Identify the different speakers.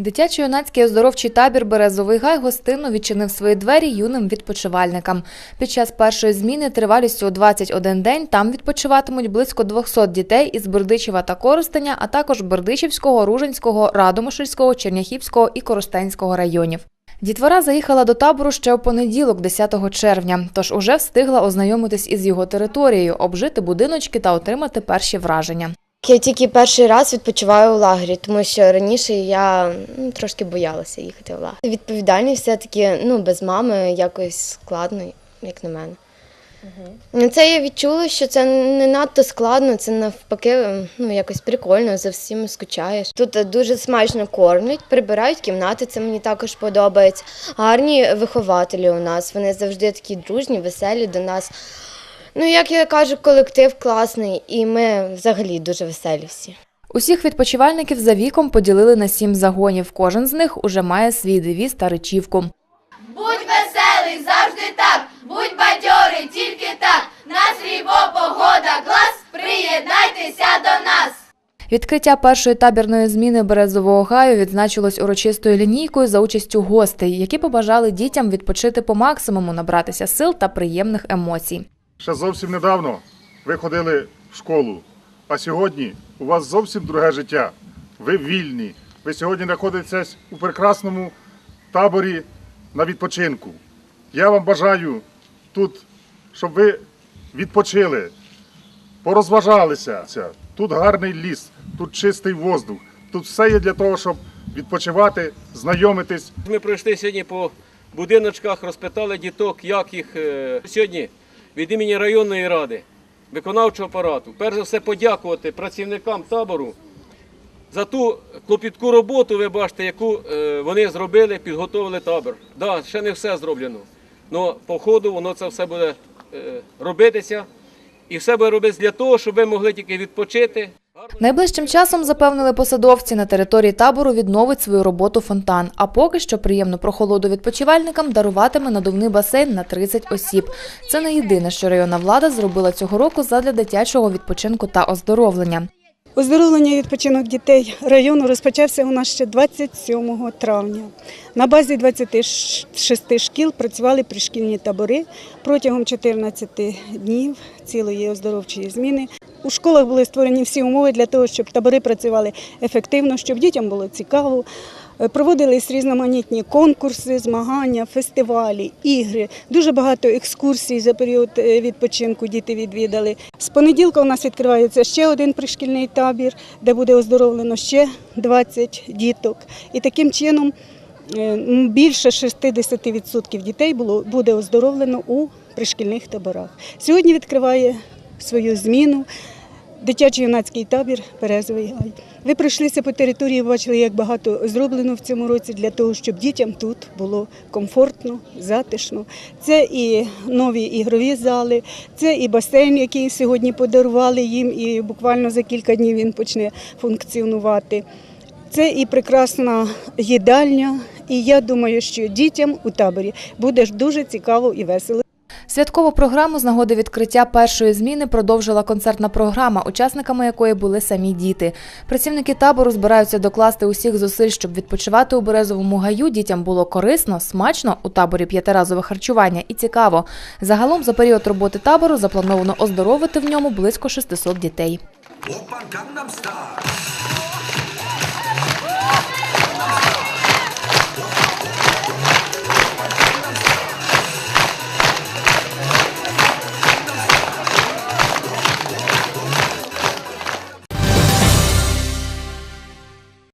Speaker 1: Дитячо-юнацький оздоровчий табір Березовий гай гостинно відчинив свої двері юним відпочивальникам. Під час першої зміни тривалістю у 21 день там відпочиватимуть близько 200 дітей із Бердичева та Коростеня, а також Бердичівського, Ружинського, Радомишльського, Черняхівського і Коростенського районів. Дітвора заїхала до табору ще у понеділок, 10 червня, тож уже встигла ознайомитись із його територією, обжити будиночки та отримати перші враження.
Speaker 2: Я тільки перший раз відпочиваю у лагері, тому що раніше я ну, трошки боялася їхати в лагер. Відповідальність все-таки ну, без мами якось складно, як на мене. Угу. Це я відчула, що це не надто складно, це навпаки ну, якось прикольно, за всім скучаєш. Тут дуже смачно кормлять, прибирають кімнати, це мені також подобається. Гарні вихователі у нас, вони завжди такі дружні, веселі до нас. Ну, як я кажу, колектив класний, і ми взагалі дуже веселі всі.
Speaker 1: Усіх відпочивальників за віком поділили на сім загонів. Кожен з них уже має свій девіз та речівку.
Speaker 3: Будь веселий, завжди так, будь бадьорий, тільки так. Настрій, бо погода, клас, приєднайтеся до нас.
Speaker 1: Відкриття першої табірної зміни Березового гаю відзначилось урочистою лінійкою за участю гостей, які побажали дітям відпочити по максимуму, набратися сил та приємних емоцій.
Speaker 4: Ще зовсім недавно ви ходили в школу, а сьогодні у вас зовсім друге життя. Ви вільні. Ви сьогодні знаходитесь у прекрасному таборі на відпочинку. Я вам бажаю тут, щоб ви відпочили, порозважалися. Тут гарний ліс, тут чистий воздух. Тут все є для того, щоб відпочивати, знайомитись.
Speaker 5: Ми пройшли сьогодні по будиночках, розпитали діток, як їх е, сьогодні від імені районної ради, виконавчого апарату. Перш за все подякувати працівникам табору за ту клопітку роботу, ви бачите, яку е, вони зробили, підготовили табор. Да, ще не все зроблено. але по ходу воно це все буде е, робитися. І все буде робитися для того, щоб ви могли тільки відпочити.
Speaker 1: Найближчим часом запевнили посадовці на території табору відновить свою роботу фонтан. А поки що приємну прохолоду відпочивальникам даруватиме надувний басейн на 30 осіб. Це не єдине, що районна влада зробила цього року задля дитячого відпочинку та оздоровлення.
Speaker 6: Оздоровлення і відпочинок дітей району розпочався у нас ще 27 травня. На базі 26 шкіл працювали пришкільні табори протягом 14 днів цілої оздоровчої зміни. У школах були створені всі умови для того, щоб табори працювали ефективно, щоб дітям було цікаво. Е, Проводились різноманітні конкурси, змагання, фестивалі, ігри. Дуже багато екскурсій за період е, відпочинку діти відвідали. З понеділка у нас відкривається ще один пришкільний табір, де буде оздоровлено ще 20 діток. І таким чином е, більше 60% дітей було, буде оздоровлено у пришкільних таборах. Сьогодні відкриває свою зміну дитячий юнацький табір Березовий гай. Ви пройшлися по території, бачили, як багато зроблено в цьому році для того, щоб дітям тут було комфортно, затишно. Це і нові ігрові зали, це і басейн, який сьогодні подарували їм, і буквально за кілька днів він почне функціонувати. Це і прекрасна їдальня. І я думаю, що дітям у таборі буде дуже цікаво і весело.
Speaker 1: Святкову програму з нагоди відкриття першої зміни продовжила концертна програма, учасниками якої були самі діти. Працівники табору збираються докласти усіх зусиль, щоб відпочивати у березовому гаю. Дітям було корисно, смачно у таборі п'ятиразове харчування і цікаво. Загалом за період роботи табору заплановано оздоровити в ньому близько 600 дітей.
Speaker 7: Опа, нам стар!